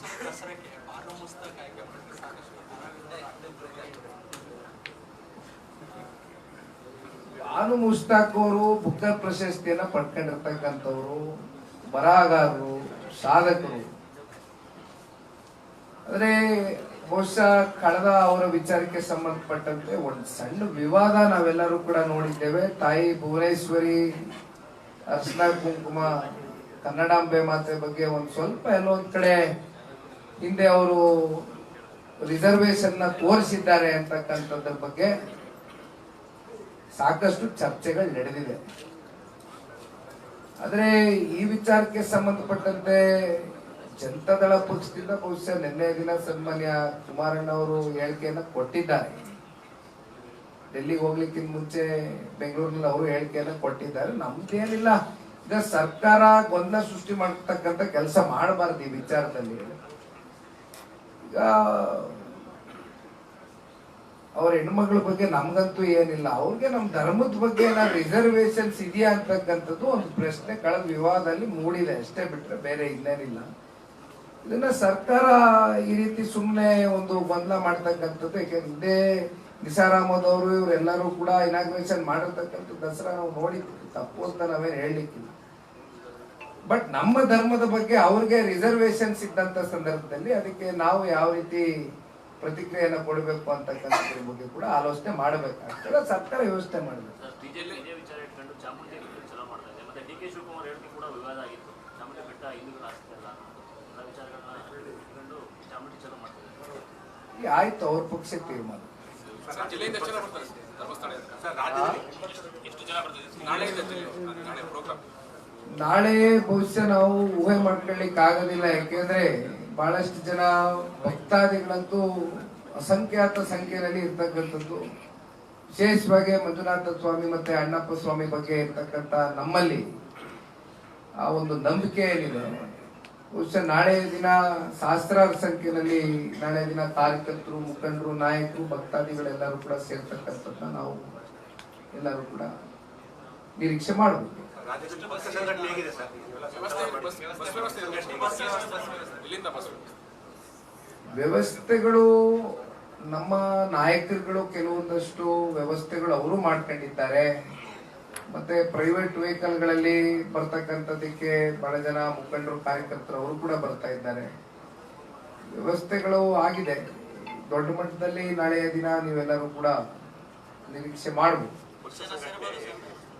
ಮುಸ್ತಕ ಭಾನು ಮುಷ್ತಾಕ್ ಅವರು ಬುಕ್ಕ ಪ್ರಶಸ್ತಿಯನ್ನ ಪಡ್ಕೊಂಡಿರ್ತಕ್ಕಂಥವ್ರು, ಬರಹಗಾರರು, ಸಾಧಕರು. ಆದ್ರೆ ಬಹುಶಃ ಕಳೆದ ಅವರ ವಿಚಾರಕ್ಕೆ ಸಂಬಂಧಪಟ್ಟಂತೆ ಒಂದು ಸಣ್ಣ ವಿವಾದ ನಾವೆಲ್ಲರೂ ಕೂಡ ನೋಡಿದ್ದೇವೆ. ತಾಯಿ ಭುವನೇಶ್ವರಿ, ಅರ್ಶನ ಕುಂಕುಮ, ಕನ್ನಡಾಂಬೆ ಮಾತೆ ಬಗ್ಗೆ ಒಂದು ಸ್ವಲ್ಪ ಎಲ್ಲೋ ಒಂದ್ ಕಡೆ ಹಿಂದೆ ಅವರು ರಿಸರ್ವೇಶನ್ನ ತೋರಿಸಿದ್ದಾರೆ ಅಂತಕ್ಕಂಥದ್ರ ಬಗ್ಗೆ ಸಾಕಷ್ಟು ಚರ್ಚೆಗಳು ನಡೆದಿದೆ. ಆದರೆ ಈ ವಿಚಾರಕ್ಕೆ ಸಂಬಂಧಪಟ್ಟಂತೆ ಜನತಾದಳ ಪಕ್ಷದಿಂದ ಬಹುಶಃ ನಿನ್ನೆ ದಿನ ಸನ್ಮಾನ್ಯ ಕುಮಾರಣ್ಣ ಅವರು ಹೇಳಿಕೆಯನ್ನ ಕೊಟ್ಟಿದ್ದಾರೆ. ಡೆಲ್ಲಿಗೆ ಹೋಗ್ಲಿಕ್ಕಿಂತ ಮುಂಚೆ ಬೆಂಗಳೂರಿನಲ್ಲಿ ಅವರು ಹೇಳಿಕೆಯನ್ನು ಕೊಟ್ಟಿದ್ದಾರೆ. ನಮ್ದೇನಿಲ್ಲ, ಈಗ ಸರ್ಕಾರ ಗೊಂದಲ ಸೃಷ್ಟಿ ಮಾಡ್ತಕ್ಕಂಥ ಕೆಲಸ ಮಾಡಬಾರ್ದು ಈ ವಿಚಾರದಲ್ಲಿ. ಈಗ ಅವ್ರ ಹೆಣ್ಮಕ್ಳ ಬಗ್ಗೆ ನಮ್ಗಂತೂ ಏನಿಲ್ಲ. ಅವ್ರಿಗೆ ನಮ್ಮ ಧರ್ಮದ ಬಗ್ಗೆ ಏನಾದ್ರು ರಿಸರ್ವೇಶನ್ಸ್ ಇದೆಯಾ ಅಂತಕ್ಕಂಥದ್ದು ಒಂದು ಪ್ರಶ್ನೆ ಕಳೆದ ವಿವಾದದಲ್ಲಿ ಮೂಡಿದೆ. ಅಷ್ಟೇ ಬಿಟ್ರೆ ಬೇರೆ ಇನ್ನೇನಿಲ್ಲ. ಇದನ್ನ ಸರ್ಕಾರ ಈ ರೀತಿ ಸುಮ್ಮನೆ ಒಂದು ಗೊಂದಲ ಮಾಡ್ತಕ್ಕಂಥದ್ದು ಯಾಕೆಂದ್ರೆ ಇದೇ ನಿಸಾರಾಮದವರು ಇವರೆಲ್ಲರೂ ಕೂಡ ಇನಾಗ್ರೇಷನ್ ಮಾಡಿರ್ತಕ್ಕಂಥ ದಸರಾ ನಾವು ನೋಡಿದ್ವಿ. ತಪ್ಪು ಅಂತ ನಾವೇನು ಹೇಳಲಿಕ್ಕಿಲ್ಲ. ಬಟ್ ನಮ್ಮ ಧರ್ಮದ ಬಗ್ಗೆ ಅವ್ರಿಗೆ ರಿಸರ್ವೇಶನ್ಸ್ ಇದ್ದಂತ ಸಂದರ್ಭದಲ್ಲಿ ಅದಕ್ಕೆ ನಾವು ಯಾವ ರೀತಿ ಪ್ರತಿಕ್ರಿಯೆಯನ್ನು ಕೊಡಬೇಕು ಅಂತಕ್ಕಂಥದ್ರ ಬಗ್ಗೆ ಕೂಡ ಆಲೋಚನೆ ಮಾಡಬೇಕಾಗ್ತದೆ. ಸರ್ಕಾರ ವ್ಯವಸ್ಥೆ ಮಾಡಬೇಕು ಆಯ್ತು ಇದೇ ವಿಚಾರ ಇಟ್ಕೊಂಡು ನಾಳೆ ಬಹುಶಃ ನಾವು ಊಹೆ ಮಾಡ್ಕೊಳ್ಳಿಕ್ ಆಗೋದಿಲ್ಲ ಯಾಕೆಂದ್ರೆ ಬಹಳಷ್ಟು ಜನ ಭಕ್ತಾದಿಗಳಂತೂ ಅಸಂಖ್ಯಾತ ಸಂಖ್ಯೆಯಲ್ಲಿ ಇರ್ತಕ್ಕಂಥದ್ದು. ವಿಶೇಷವಾಗಿ ಮಂಜುನಾಥ ಸ್ವಾಮಿ ಮತ್ತೆ ಅಣ್ಣಪ್ಪ ಸ್ವಾಮಿ ಬಗ್ಗೆ ಇರ್ತಕ್ಕಂಥ ನಮ್ಮಲ್ಲಿ ಆ ಒಂದು ನಂಬಿಕೆ ಏನಿದೆ, ಬಹುಶಃ ನಾಳೆ ದಿನ ಸಹಸ್ರಾರು ಸಂಖ್ಯೆಯಲ್ಲಿ ನಾಳೆ ದಿನ ಕಾರ್ಯಕರ್ತರು, ಮುಖಂಡರು, ನಾಯಕರು, ಭಕ್ತಾದಿಗಳೆಲ್ಲರೂ ಕೂಡ ಸೇರ್ತಕ್ಕಂಥದ್ದನ್ನ ನಾವು ಎಲ್ಲರೂ ಕೂಡ ನಿರೀಕ್ಷೆ ಮಾಡಬೇಕು. ವ್ಯವಸ್ಥೆಗಳು ನಮ್ಮ ನಾಯಕರುಗಳು ಕೆಲವೊಂದಷ್ಟು ವ್ಯವಸ್ಥೆಗಳು ಅವರು ಮಾಡ್ಕೊಂಡಿದ್ದಾರೆ. ಮತ್ತೆ ಪ್ರೈವೇಟ್ ವೆಹಿಕಲ್ಗಳಲ್ಲಿ ಬರ್ತಕ್ಕಂಥದಕ್ಕೆ ಬಹಳ ಜನ ಮುಖಂಡರು ಕಾರ್ಯಕರ್ತರು ಅವರು ಕೂಡ ಬರ್ತಾ ಇದ್ದಾರೆ. ವ್ಯವಸ್ಥೆಗಳು ಆಗಿದೆ. ದೊಡ್ಡ ಮಟ್ಟದಲ್ಲಿ ನಾಳೆಯ ದಿನ ನೀವೆಲ್ಲರೂ ಕೂಡ ನಿರೀಕ್ಷೆ ಮಾಡಬಹುದು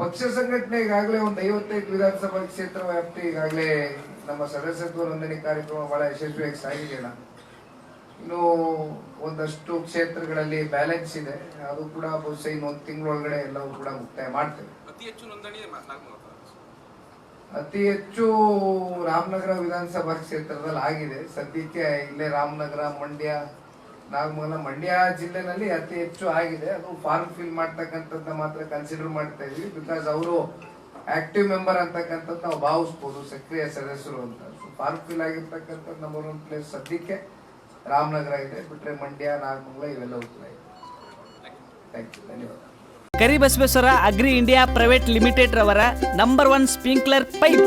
ಪಕ್ಷ ಸಂಘಟನೆ ಈಗಾಗಲೇ ಒಂದು ಐವತ್ತೈದು ವಿಧಾನಸಭಾ ಕ್ಷೇತ್ರ ವ್ಯಾಪ್ತಿ ಈಗಾಗಲೇ ನಮ್ಮ ಸದಸ್ಯತ್ವ ನೋಂದಣಿ ಕಾರ್ಯಕ್ರಮ ಬಹಳ ಯಶಸ್ವಿಯಾಗಿ ಸಾಗಿದೆಯಲ್ಲ. ಇನ್ನು ಒಂದಷ್ಟು ಕ್ಷೇತ್ರಗಳಲ್ಲಿ ಬ್ಯಾಲೆನ್ಸ್ ಇದೆ. ಅದು ಕೂಡ ಬಹುಶಃ ಇನ್ನೊಂದು ತಿಂಗಳೊಳಗಡೆ ಎಲ್ಲವೂ ಕೂಡ ಮುಕ್ತಾಯ ಮಾಡ್ತೇವೆ. ಅತಿ ಹೆಚ್ಚು ರಾಮನಗರ ವಿಧಾನಸಭಾ ಕ್ಷೇತ್ರದಲ್ಲಿ ಆಗಿದೆ. ಸದ್ಯಕ್ಕೆ ಇಲ್ಲೇ ರಾಮನಗರ ಮಂಡ್ಯ ನಾಗಮಂಗಲ ಮಂಡ್ಯ ಜಿಲ್ಲೆನಲ್ಲಿ ಅತಿ ಹೆಚ್ಚು ಆಗಿದೆ. ಅದು ಫಾರ್ಮ್ ಫಿಲ್ ಮಾಡ್ತಕ್ಕಂಥದ್ದನ್ನ ಮಾತ್ರ ಕನ್ಸಿಡರ್ ಮಾಡ್ತಾ ಇದೀವಿ. ಬಿಕಾಸ್ ಅವರು ಆಕ್ಟಿವ್ ಮೆಂಬರ್ ಅಂತಕ್ಕಂಥದ್ದು ನಾವು ಭಾವಿಸ್ಬೋದು, ಸಕ್ರಿಯ ಸದಸ್ಯರು ಅಂತ. ಫಾರ್ಮ್ ಫಿಲ್ ಆಗಿರ್ತಕ್ಕಂಥದ್ದು ನಂಬರ್ ಒನ್ ಪ್ಲೇಸ್ ಸದ್ಯಕ್ಕೆ ರಾಮನಗರ ಇದೆ. ಬಿಟ್ರೆ ಮಂಡ್ಯ, ನಾಗಮಂಗಲ ಇವೆಲ್ಲ ಕೂಡ ಇದೆ. ಥ್ಯಾಂಕ್ ಯು ಧನ್ಯವಾದ. Karibasaveshwara agri India private limited ರವರ ನಂಬರ್ ಒನ್ ಸ್ಪ್ರಿಂಕ್ಲರ್ ಪೈಪ್